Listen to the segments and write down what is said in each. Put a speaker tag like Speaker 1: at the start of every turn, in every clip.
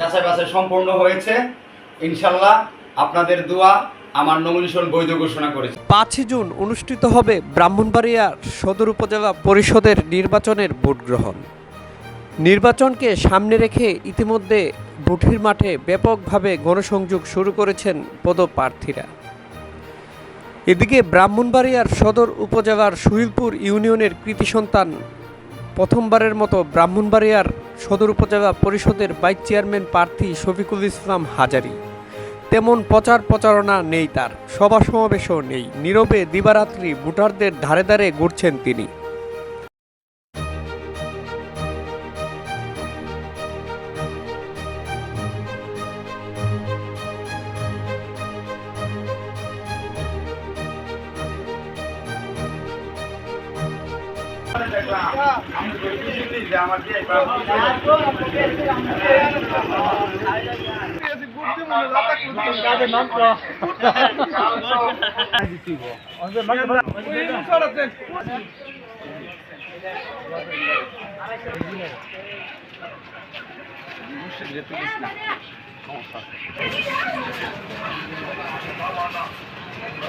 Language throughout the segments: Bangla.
Speaker 1: যাচাই বাছাই সম্পূর্ণ হয়েছে। ইনশাল্লাহ আপনাদের দোয়া আমার নমিনেশন বৈধ ঘোষণা করেছে।
Speaker 2: পাঁচই জুন অনুষ্ঠিত হবে ব্রাহ্মণবাড়িয়া সদর উপজেলা পরিষদের নির্বাচনের ভোট গ্রহণ। নির্বাচনকে সামনে রেখে ইতিমধ্যে ভোটের মাঠে ব্যাপকভাবে গণসংযোগ শুরু করেছেন পদপ্রার্থীরা। এদিকে ব্রাহ্মণবাড়িয়ার সদর উপজেলার সুহিলপুর ইউনিয়নের কৃতি সন্তান প্রথমবারের মতো ব্রাহ্মণবাড়িয়ার সদর উপজেলা পরিষদের ভাইস চেয়ারম্যান প্রার্থী শফিকুল ইসলাম হাজারি। তেমন প্রচার প্রচারণা নেই তার, সভা সমাবেশও নেই। নীরবে দিবারাত্রি ভোটারদের ধারে ধারে ঘুরছেন তিনি।
Speaker 1: সমস্যা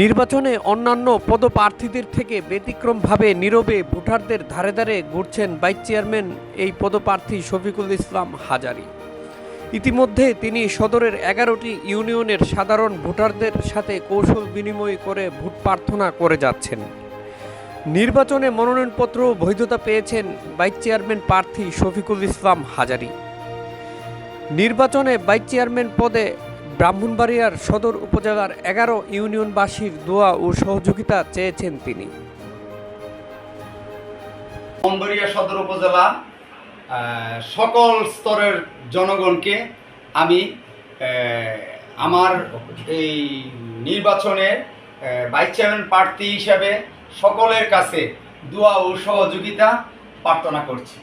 Speaker 2: নির্বাচনে অন্যান্য পদপ্রার্থীদের থেকে ব্যতিক্রমভাবে নীরবে ভোটারদের ধারে ধারে ঘুরছেন ভাইস চেয়ারম্যান এই পদপ্রার্থী শফিকুল ইসলাম হাজারি। ইতিমধ্যে তিনি সদরের এগারোটি ইউনিয়নের সাধারণ ভোটারদের সাথে কৌশল বিনিময় করে ভোট প্রার্থনা করে যাচ্ছেন। নির্বাচনে মনোনয়নপত্র বৈধতা পেয়েছেন ভাইস চেয়ারম্যান প্রার্থী শফিকুল ইসলাম হাজারি। নির্বাচনে ভাইস চেয়ারম্যান পদে ব্রাহ্মণবাড়িয়ার সদর উপজেলার এগারো ইউনিয়নবাসীর দোয়া ও সহযোগিতা চেয়েছেন তিনি।
Speaker 1: সদর উপজেলা সকল স্তরের জনগণকে আমি আমার এই নির্বাচনে ভাইস চেয়ারম্যান প্রার্থী হিসাবে সকলের কাছে দোয়া ও সহযোগিতা প্রার্থনা করছি।